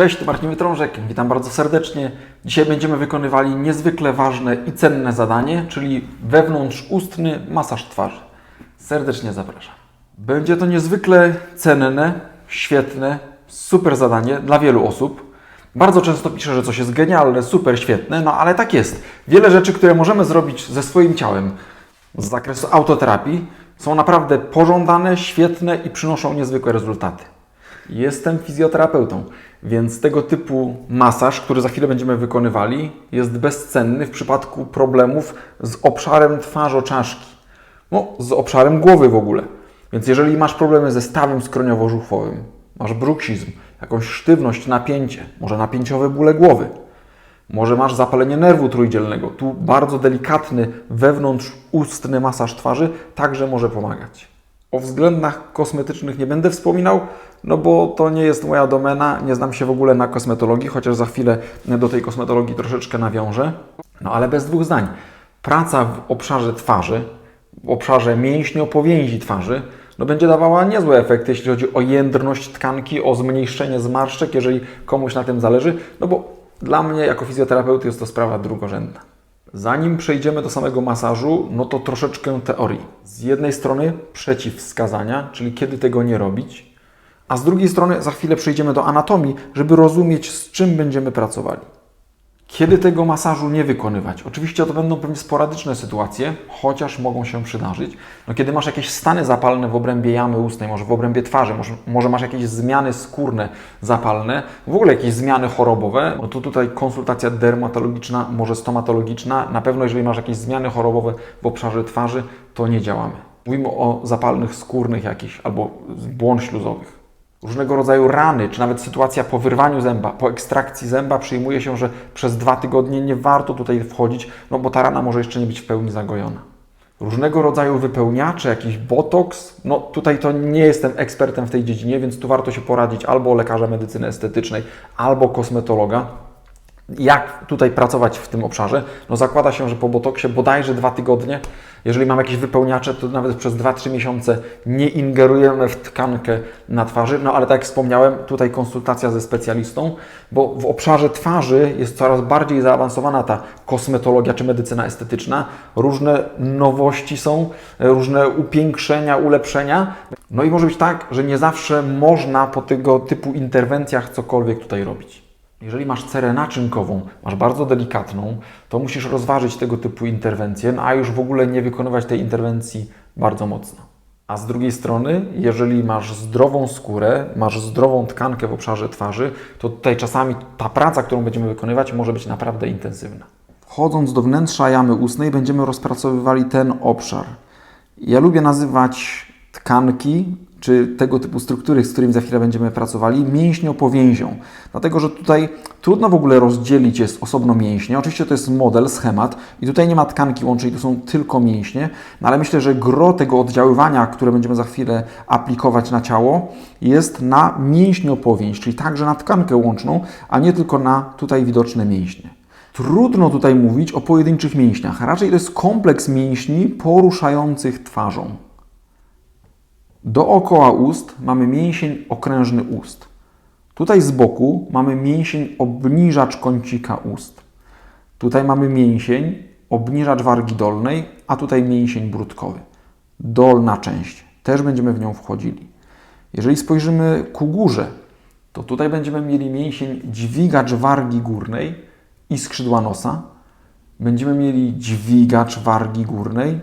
Cześć, tu Marcin Wytrążek, witam bardzo serdecznie. Dzisiaj będziemy wykonywali niezwykle ważne i cenne zadanie, czyli wewnątrzustny masaż twarzy. Serdecznie zapraszam. Będzie to niezwykle cenne, świetne, super zadanie dla wielu osób. Bardzo często piszę, że coś jest genialne, super, świetne, no ale tak jest. Wiele rzeczy, które możemy zrobić ze swoim ciałem z zakresu autoterapii są naprawdę pożądane, świetne i przynoszą niezwykłe rezultaty. Jestem fizjoterapeutą, więc tego typu masaż, który za chwilę będziemy wykonywali, jest bezcenny w przypadku problemów z obszarem twarzoczaszki. No, z obszarem głowy w ogóle. Więc jeżeli masz problemy ze stawem skroniowo-żuchwowym, masz bruksizm, jakąś sztywność, napięcie, może napięciowe bóle głowy, może masz zapalenie nerwu trójdzielnego, tu bardzo delikatny wewnątrzustny masaż twarzy także może pomagać. O względach kosmetycznych nie będę wspominał, no bo to nie jest moja domena, nie znam się w ogóle na kosmetologii, chociaż za chwilę do tej kosmetologii troszeczkę nawiążę. No ale bez dwóch zdań. Praca w obszarze twarzy, w obszarze mięśniopowięzi twarzy, no będzie dawała niezłe efekty, jeśli chodzi o jędrność tkanki, o zmniejszenie zmarszczek, jeżeli komuś na tym zależy, no bo dla mnie jako fizjoterapeuty jest to sprawa drugorzędna. Zanim przejdziemy do samego masażu, no to troszeczkę teorii. Z jednej strony przeciwwskazania, czyli kiedy tego nie robić, a z drugiej strony za chwilę przejdziemy do anatomii, żeby rozumieć, z czym będziemy pracowali. Kiedy tego masażu nie wykonywać? Oczywiście to będą pewnie sporadyczne sytuacje, chociaż mogą się przydarzyć. No, kiedy masz jakieś stany zapalne w obrębie jamy ustnej, może w obrębie twarzy, może, może masz jakieś zmiany skórne zapalne, w ogóle jakieś zmiany chorobowe, no to tutaj konsultacja dermatologiczna, może stomatologiczna. Na pewno, jeżeli masz jakieś zmiany chorobowe w obszarze twarzy, to nie działamy. Mówimy o zapalnych skórnych jakichś albo błon śluzowych różnego rodzaju rany, czy nawet sytuacja po wyrwaniu zęba, po ekstrakcji zęba, przyjmuje się, że przez dwa tygodnie nie warto tutaj wchodzić, no bo ta rana może jeszcze nie być w pełni zagojona. Różnego rodzaju wypełniacze, jakiś botoks, no tutaj to nie jestem ekspertem w tej dziedzinie, więc tu warto się poradzić albo lekarza medycyny estetycznej, albo kosmetologa. Jak tutaj pracować w tym obszarze? No zakłada się, że po botoksie bodajże dwa tygodnie, jeżeli mam jakieś wypełniacze, to nawet przez 2-3 miesiące nie ingerujemy w tkankę na twarzy. No ale tak jak wspomniałem, tutaj konsultacja ze specjalistą, bo w obszarze twarzy jest coraz bardziej zaawansowana ta kosmetologia czy medycyna estetyczna. Różne nowości są, różne upiększenia, ulepszenia. No i może być tak, że nie zawsze można po tego typu interwencjach cokolwiek tutaj robić. Jeżeli masz cerę naczynkową, masz bardzo delikatną, to musisz rozważyć tego typu interwencje, no a już w ogóle nie wykonywać tej interwencji bardzo mocno. A z drugiej strony, jeżeli masz zdrową skórę, masz zdrową tkankę w obszarze twarzy, to tutaj czasami ta praca, którą będziemy wykonywać, może być naprawdę intensywna. Wchodząc do wnętrza jamy ustnej, będziemy rozpracowywali ten obszar. Ja lubię nazywać tkanki czy tego typu struktury, z którymi za chwilę będziemy pracowali, mięśniopowięzią. Dlatego, że tutaj trudno w ogóle rozdzielić jest osobno mięśnie. Oczywiście to jest model, schemat i tutaj nie ma tkanki łącznej, to są tylko mięśnie, no ale myślę, że gro tego oddziaływania, które będziemy za chwilę aplikować na ciało, jest na mięśniopowięź, czyli także na tkankę łączną, a nie tylko na tutaj widoczne mięśnie. Trudno tutaj mówić o pojedynczych mięśniach, raczej to jest kompleks mięśni poruszających twarzą. Dookoła ust mamy mięsień okrężny ust. Tutaj z boku mamy mięsień obniżacz kącika ust. Tutaj mamy mięsień obniżacz wargi dolnej, a tutaj mięsień brudkowy. Dolna część. Też będziemy w nią wchodzili. Jeżeli spojrzymy ku górze, to tutaj będziemy mieli mięsień dźwigacz wargi górnej i skrzydła nosa. Będziemy mieli dźwigacz wargi górnej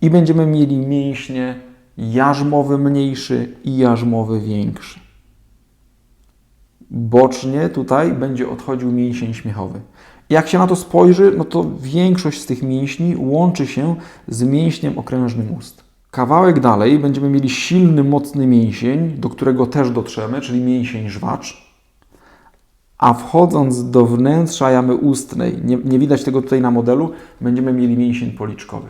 i będziemy mieli mięśnie jarzmowy mniejszy i jarzmowy większy. Bocznie tutaj będzie odchodził mięsień śmiechowy. Jak się na to spojrzy, no to większość z tych mięśni łączy się z mięśniem okrężnym ust. Kawałek dalej będziemy mieli silny, mocny mięsień, do którego też dotrzemy, czyli mięsień żwacz. A wchodząc do wnętrza jamy ustnej, nie, nie widać tego tutaj na modelu, będziemy mieli mięsień policzkowy.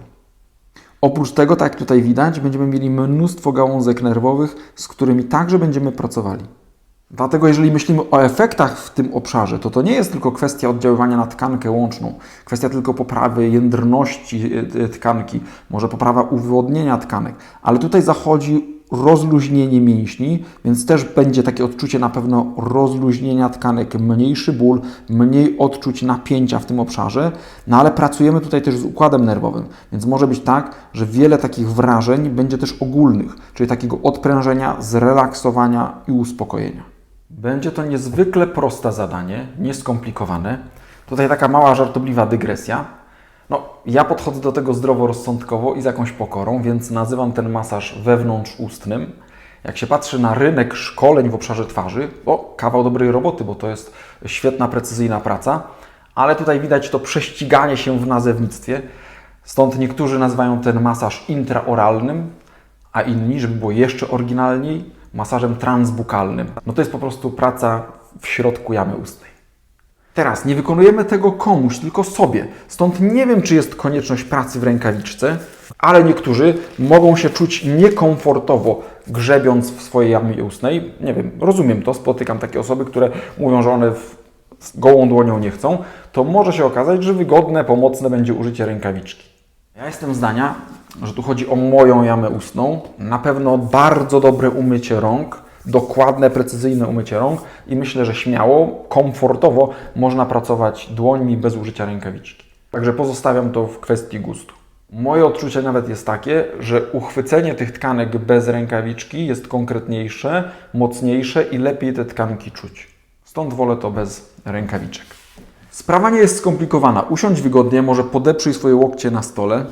Oprócz tego, tak jak tutaj widać, będziemy mieli mnóstwo gałązek nerwowych, z którymi także będziemy pracowali. Dlatego, jeżeli myślimy o efektach w tym obszarze, to to nie jest tylko kwestia oddziaływania na tkankę łączną, kwestia tylko poprawy jędrności e, tkanki, może poprawa uwodnienia tkanek, ale tutaj zachodzi rozluźnienie mięśni, więc też będzie takie odczucie na pewno rozluźnienia tkanek, mniejszy ból, mniej odczuć napięcia w tym obszarze, no ale pracujemy tutaj też z układem nerwowym, więc może być tak, że wiele takich wrażeń będzie też ogólnych, czyli takiego odprężenia, zrelaksowania i uspokojenia. Będzie to niezwykle proste zadanie, nieskomplikowane. Tutaj taka mała żartobliwa dygresja. No, ja podchodzę do tego zdroworozsądkowo i z jakąś pokorą, więc nazywam ten masaż wewnątrzustnym. Jak się patrzy na rynek szkoleń w obszarze twarzy, o, kawał dobrej roboty, bo to jest świetna, precyzyjna praca, ale tutaj widać to prześciganie się w nazewnictwie. Stąd niektórzy nazywają ten masaż intraoralnym, a inni, żeby było jeszcze oryginalniej, masażem transbukalnym. No to jest po prostu praca w środku jamy ustnej. Teraz nie wykonujemy tego komuś, tylko sobie. Stąd nie wiem, czy jest konieczność pracy w rękawiczce, ale niektórzy mogą się czuć niekomfortowo grzebiąc w swojej jamie ustnej. Nie wiem, rozumiem to, spotykam takie osoby, które mówią, że one w, gołą dłonią nie chcą. To może się okazać, że wygodne, pomocne będzie użycie rękawiczki. Ja jestem zdania, że tu chodzi o moją jamę ustną. Na pewno bardzo dobre umycie rąk, dokładne, precyzyjne umycie rąk i myślę, że śmiało, komfortowo można pracować dłońmi bez użycia rękawiczki. Także pozostawiam to w kwestii gustu. Moje odczucie nawet jest takie, że uchwycenie tych tkanek bez rękawiczki jest konkretniejsze, mocniejsze i lepiej te tkanki czuć. Stąd wolę to bez rękawiczek. Sprawa nie jest skomplikowana. Usiądź wygodnie, może podeprzyj swoje łokcie na stole.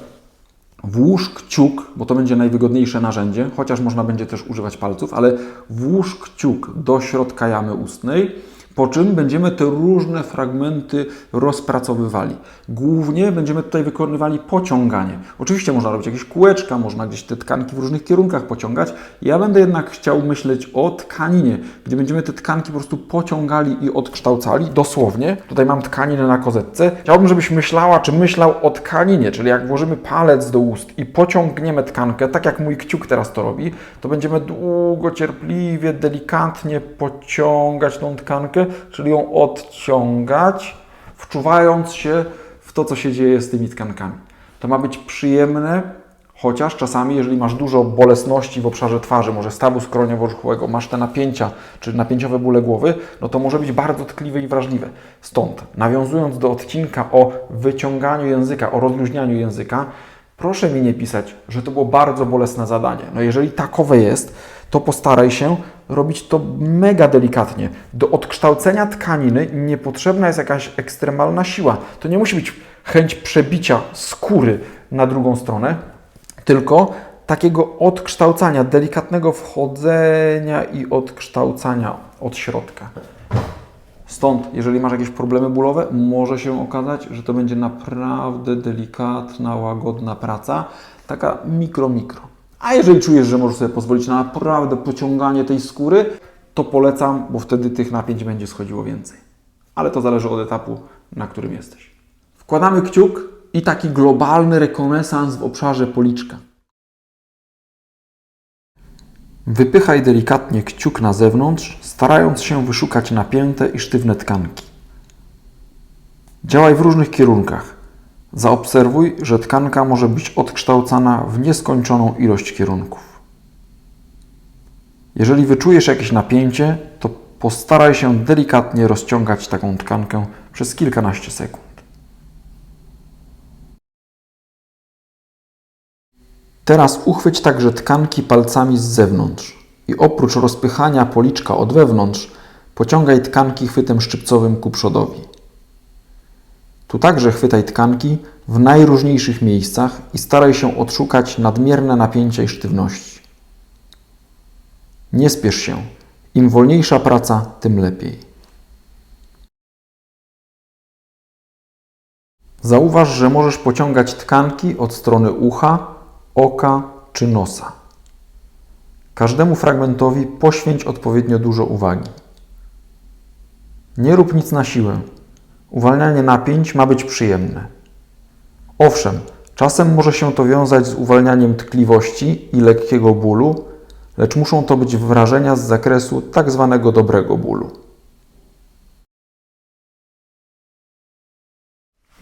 Włóż kciuk, bo to będzie najwygodniejsze narzędzie, chociaż można będzie też używać palców, ale włóż kciuk do środka jamy ustnej, po czym będziemy te różne fragmenty rozpracowywali. Głównie będziemy tutaj wykonywali pociąganie. Oczywiście można robić jakieś kółeczka, można gdzieś te tkanki w różnych kierunkach pociągać. Ja będę jednak chciał myśleć o tkaninie, gdzie będziemy te tkanki po prostu pociągali i odkształcali, dosłownie. Tutaj mam tkaninę na kozetce. Chciałbym, żebyś myślała, czy myślał o tkaninie, czyli jak włożymy palec do ust i pociągniemy tkankę, tak jak mój kciuk teraz to robi, to będziemy długo, cierpliwie, delikatnie pociągać tą tkankę, czyli ją odciągać, wczuwając się w to, co się dzieje z tymi tkankami. To ma być przyjemne, chociaż czasami, jeżeli masz dużo bolesności w obszarze twarzy, może stawu skroniowo-brzuchowego, masz te napięcia, czy napięciowe bóle głowy, no to może być bardzo tkliwe i wrażliwe. Stąd, nawiązując do odcinka o wyciąganiu języka, o rozluźnianiu języka, proszę mi nie pisać, że to było bardzo bolesne zadanie. No jeżeli takowe jest, to postaraj się robić to mega delikatnie. Do odkształcenia tkaniny niepotrzebna jest jakaś ekstremalna siła. To nie musi być chęć przebicia skóry na drugą stronę, tylko takiego odkształcania, delikatnego wchodzenia i odkształcania od środka. Stąd, jeżeli masz jakieś problemy bólowe, może się okazać, że to będzie naprawdę delikatna, łagodna praca, taka mikro-mikro. A jeżeli czujesz, że możesz sobie pozwolić na naprawdę pociąganie tej skóry, to polecam, bo wtedy tych napięć będzie schodziło więcej. Ale to zależy od etapu, na którym jesteś. Wkładamy kciuk i taki globalny rekonesans w obszarze policzka. Wypychaj delikatnie kciuk na zewnątrz, starając się wyszukać napięte i sztywne tkanki. Działaj w różnych kierunkach. Zaobserwuj, że tkanka może być odkształcana w nieskończoną ilość kierunków. Jeżeli wyczujesz jakieś napięcie, to postaraj się delikatnie rozciągać taką tkankę przez kilkanaście sekund. Teraz uchwyć także tkanki palcami z zewnątrz i oprócz rozpychania policzka od wewnątrz, pociągaj tkanki chwytem szczypcowym ku przodowi. Tu także chwytaj tkanki w najróżniejszych miejscach i staraj się odszukać nadmierne napięcia i sztywności. Nie spiesz się. Im wolniejsza praca, tym lepiej. Zauważ, że możesz pociągać tkanki od strony ucha, oka czy nosa. Każdemu fragmentowi poświęć odpowiednio dużo uwagi. Nie rób nic na siłę. Uwalnianie napięć ma być przyjemne. Owszem, czasem może się to wiązać z uwalnianiem tkliwości i lekkiego bólu, lecz muszą to być wrażenia z zakresu tak zwanego dobrego bólu.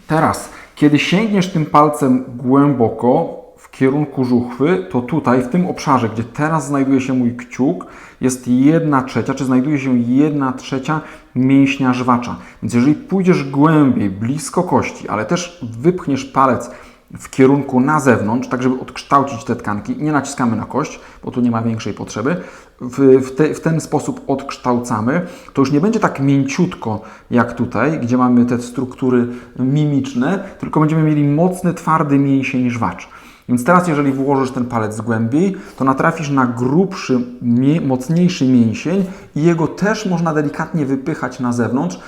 Teraz, kiedy sięgniesz tym palcem głęboko kierunku żuchwy, to tutaj, w tym obszarze, gdzie teraz znajduje się mój kciuk, jest jedna trzecia, czy znajduje się jedna trzecia mięśnia żwacza. Więc jeżeli pójdziesz głębiej, blisko kości, ale też wypchniesz palec w kierunku na zewnątrz, tak żeby odkształcić te tkanki, nie naciskamy na kość, bo tu nie ma większej potrzeby, w, w, te, w ten sposób odkształcamy, to już nie będzie tak mięciutko jak tutaj, gdzie mamy te struktury mimiczne, tylko będziemy mieli mocny, twardy mięsień żwacz. Więc teraz, jeżeli włożysz ten palec głębiej, to natrafisz na grubszy, mocniejszy mięsień i jego też można delikatnie wypychać na zewnątrz.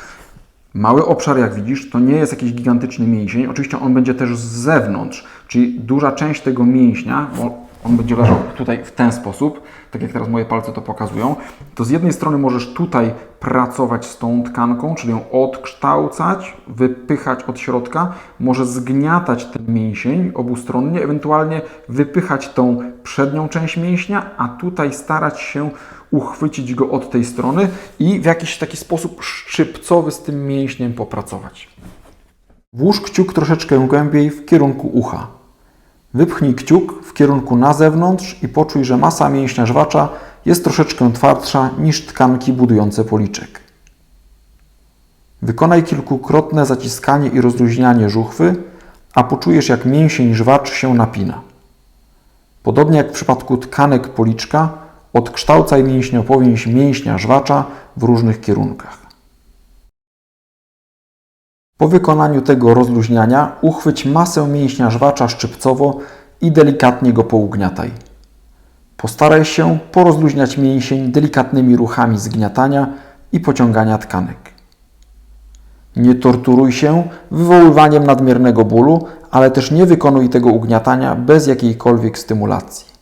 Mały obszar, jak widzisz, to nie jest jakiś gigantyczny mięsień. Oczywiście on będzie też z zewnątrz, czyli duża część tego mięśnia, bo on będzie leżał tutaj w ten sposób, tak jak teraz moje palce to pokazują, to z jednej strony możesz tutaj pracować z tą tkanką, czyli ją odkształcać, wypychać od środka, może zgniatać ten mięsień obustronnie, ewentualnie wypychać tą przednią część mięśnia, a tutaj starać się uchwycić go od tej strony i w jakiś taki sposób szczypcowy z tym mięśniem popracować. Włóż kciuk troszeczkę głębiej w kierunku ucha. Wypchnij kciuk w kierunku na zewnątrz i poczuj, że masa mięśnia żwacza jest troszeczkę twardsza niż tkanki budujące policzek. Wykonaj kilkukrotne zaciskanie i rozluźnianie żuchwy, a poczujesz jak mięsień żwacz się napina. Podobnie jak w przypadku tkanek policzka, odkształcaj mięśniopowięź mięśnia żwacza w różnych kierunkach. Po wykonaniu tego rozluźniania uchwyć masę mięśnia żwacza szczypcowo i delikatnie go pougniataj. Postaraj się porozluźniać mięsień delikatnymi ruchami zgniatania i pociągania tkanek. Nie torturuj się wywoływaniem nadmiernego bólu, ale też nie wykonuj tego ugniatania bez jakiejkolwiek stymulacji.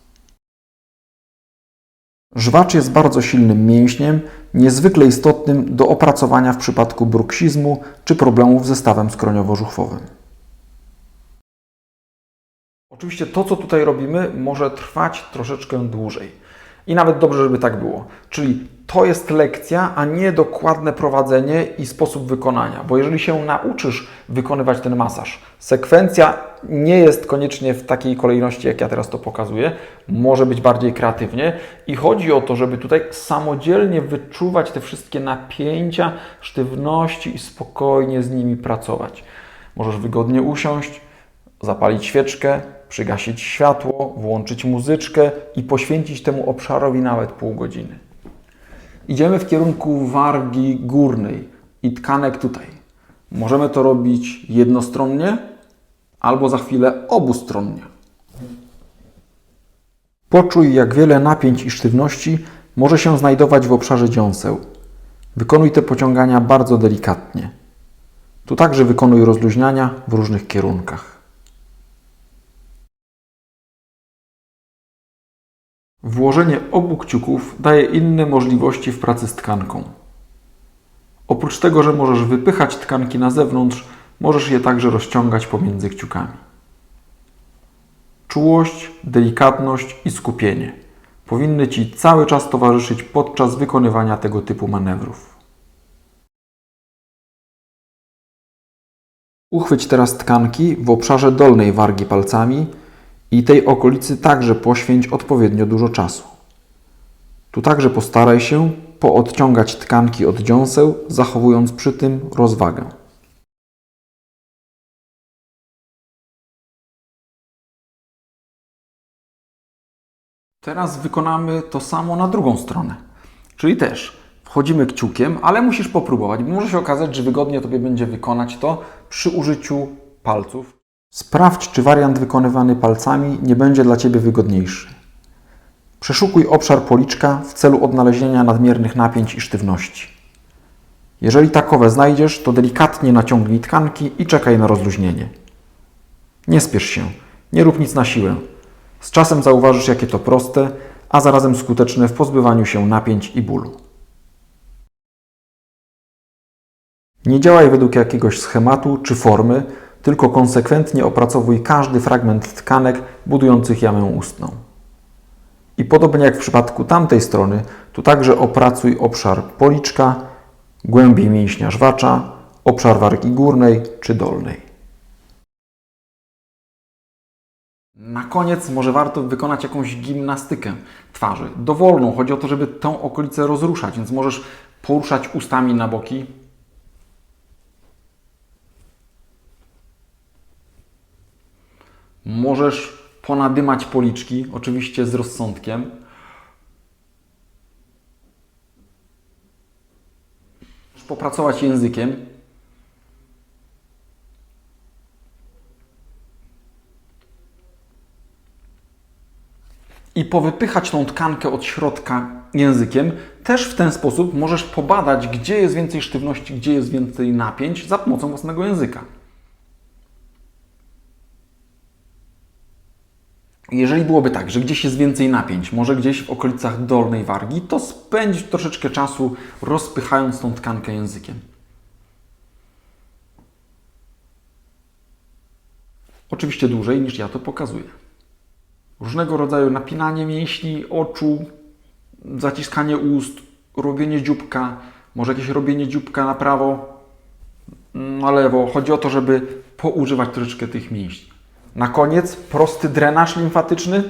Żwacz jest bardzo silnym mięśniem, niezwykle istotnym do opracowania w przypadku bruksizmu czy problemów ze stawem skroniowo-żuchwowym. Oczywiście to, co tutaj robimy, może trwać troszeczkę dłużej. I nawet dobrze, żeby tak było. Czyli to jest lekcja, a nie dokładne prowadzenie i sposób wykonania. Bo jeżeli się nauczysz wykonywać ten masaż, sekwencja nie jest koniecznie w takiej kolejności, jak ja teraz to pokazuję, może być bardziej kreatywnie. I chodzi o to, żeby tutaj samodzielnie wyczuwać te wszystkie napięcia, sztywności i spokojnie z nimi pracować. Możesz wygodnie usiąść, zapalić świeczkę, przygasić światło, włączyć muzyczkę i poświęcić temu obszarowi nawet pół godziny. Idziemy w kierunku wargi górnej i tkanek tutaj. Możemy to robić jednostronnie albo za chwilę obustronnie. Poczuj, jak wiele napięć i sztywności może się znajdować w obszarze dziąseł. Wykonuj te pociągania bardzo delikatnie. Tu także wykonuj rozluźniania w różnych kierunkach. Włożenie obu kciuków daje inne możliwości w pracy z tkanką. Oprócz tego, że możesz wypychać tkanki na zewnątrz, możesz je także rozciągać pomiędzy kciukami. Czułość, delikatność i skupienie powinny Ci cały czas towarzyszyć podczas wykonywania tego typu manewrów. Uchwyć teraz tkanki w obszarze dolnej wargi palcami i tej okolicy także poświęć odpowiednio dużo czasu. Tu także postaraj się poodciągać tkanki od dziąseł, zachowując przy tym rozwagę. Teraz wykonamy to samo na drugą stronę. Czyli też wchodzimy kciukiem, ale musisz popróbować, bo może się okazać, że wygodnie Tobie będzie wykonać to przy użyciu palców. Sprawdź, czy wariant wykonywany palcami nie będzie dla Ciebie wygodniejszy. Przeszukuj obszar policzka w celu odnalezienia nadmiernych napięć i sztywności. Jeżeli takowe znajdziesz, to delikatnie naciągnij tkanki i czekaj na rozluźnienie. Nie spiesz się, nie rób nic na siłę. Z czasem zauważysz, jakie to proste, a zarazem skuteczne w pozbywaniu się napięć i bólu. Nie działaj według jakiegoś schematu czy formy, tylko konsekwentnie opracowuj każdy fragment tkanek budujących jamę ustną. I podobnie jak w przypadku tamtej strony, tu także opracuj obszar policzka, głębiej mięśnia żwacza, obszar wargi górnej czy dolnej. Na koniec może warto wykonać jakąś gimnastykę twarzy. Dowolną. Chodzi o to, żeby tą okolicę rozruszać, więc możesz poruszać ustami na boki. Możesz ponadymać policzki, oczywiście z rozsądkiem. Możesz popracować językiem. i powypychać tą tkankę od środka językiem. Też w ten sposób możesz pobadać, gdzie jest więcej sztywności, gdzie jest więcej napięć za pomocą własnego języka. Jeżeli byłoby tak, że gdzieś jest więcej napięć, może gdzieś w okolicach dolnej wargi, to spędź troszeczkę czasu rozpychając tą tkankę językiem. Oczywiście dłużej niż ja to pokazuję różnego rodzaju napinanie mięśni oczu, zaciskanie ust, robienie dzióbka, może jakieś robienie dzióbka na prawo, na lewo. Chodzi o to, żeby poużywać troszeczkę tych mięśni. Na koniec prosty drenaż limfatyczny.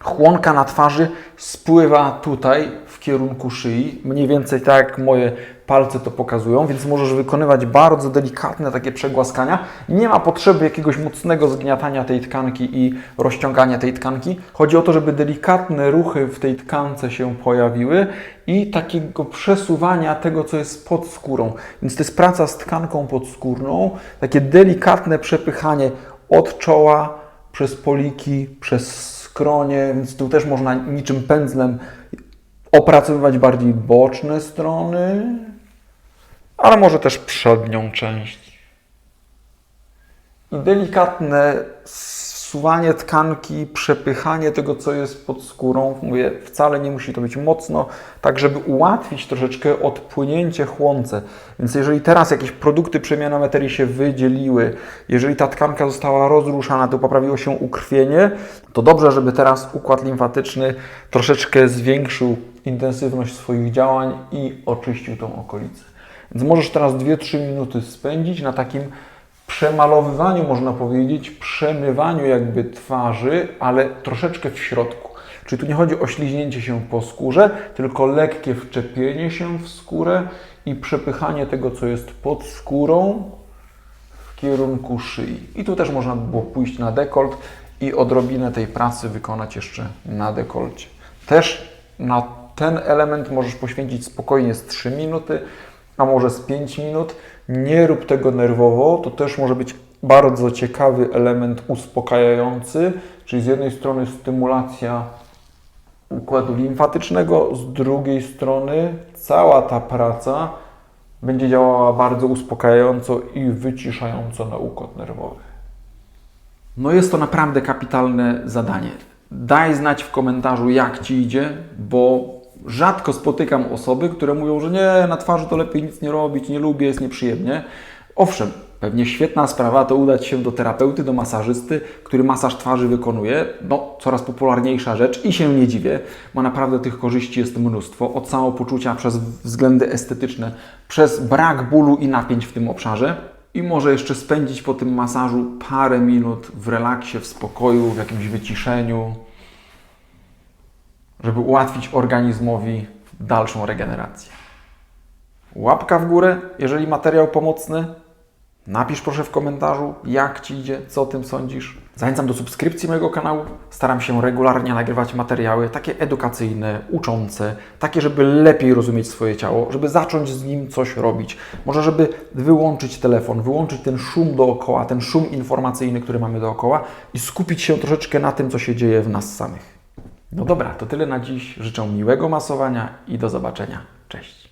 Chłonka na twarzy spływa tutaj w kierunku szyi, mniej więcej tak jak moje palce to pokazują, więc możesz wykonywać bardzo delikatne takie przegłaskania. Nie ma potrzeby jakiegoś mocnego zgniatania tej tkanki i rozciągania tej tkanki. Chodzi o to, żeby delikatne ruchy w tej tkance się pojawiły i takiego przesuwania tego, co jest pod skórą. Więc to jest praca z tkanką podskórną, takie delikatne przepychanie od czoła przez poliki, przez skronie, więc tu też można niczym pędzlem opracowywać bardziej boczne strony, ale może też przednią część. I delikatne zsuwanie tkanki, przepychanie tego, co jest pod skórą. Mówię, wcale nie musi to być mocno, tak żeby ułatwić troszeczkę odpłynięcie chłonce. Więc jeżeli teraz jakieś produkty przemiany materii się wydzieliły, jeżeli ta tkanka została rozruszana, to poprawiło się ukrwienie, to dobrze, żeby teraz układ limfatyczny troszeczkę zwiększył intensywność swoich działań i oczyścił tą okolicę. Więc możesz teraz 2-3 minuty spędzić na takim przemalowywaniu, można powiedzieć, przemywaniu jakby twarzy, ale troszeczkę w środku. Czyli tu nie chodzi o śliźnięcie się po skórze, tylko lekkie wczepienie się w skórę i przepychanie tego, co jest pod skórą w kierunku szyi. I tu też można by było pójść na dekolt i odrobinę tej pracy wykonać jeszcze na dekolcie. Też na ten element możesz poświęcić spokojnie z 3 minuty, a może z 5 minut. Nie rób tego nerwowo, to też może być bardzo ciekawy element uspokajający, czyli z jednej strony stymulacja układu limfatycznego, z drugiej strony cała ta praca będzie działała bardzo uspokajająco i wyciszająco na układ nerwowy. No jest to naprawdę kapitalne zadanie. Daj znać w komentarzu, jak Ci idzie, bo rzadko spotykam osoby, które mówią, że nie, na twarzy to lepiej nic nie robić, nie lubię, jest nieprzyjemnie. Owszem, pewnie świetna sprawa to udać się do terapeuty, do masażysty, który masaż twarzy wykonuje. No, coraz popularniejsza rzecz i się nie dziwię, bo naprawdę tych korzyści jest mnóstwo. Od samopoczucia przez względy estetyczne, przez brak bólu i napięć w tym obszarze. I może jeszcze spędzić po tym masażu parę minut w relaksie, w spokoju, w jakimś wyciszeniu, żeby ułatwić organizmowi dalszą regenerację. Łapka w górę, jeżeli materiał pomocny. Napisz proszę w komentarzu, jak Ci idzie, co o tym sądzisz. Zachęcam do subskrypcji mojego kanału. Staram się regularnie nagrywać materiały takie edukacyjne, uczące, takie, żeby lepiej rozumieć swoje ciało, żeby zacząć z nim coś robić. Może, żeby wyłączyć telefon, wyłączyć ten szum dookoła, ten szum informacyjny, który mamy dookoła i skupić się troszeczkę na tym, co się dzieje w nas samych. No dobra, to tyle na dziś. Życzę miłego masowania i do zobaczenia. Cześć.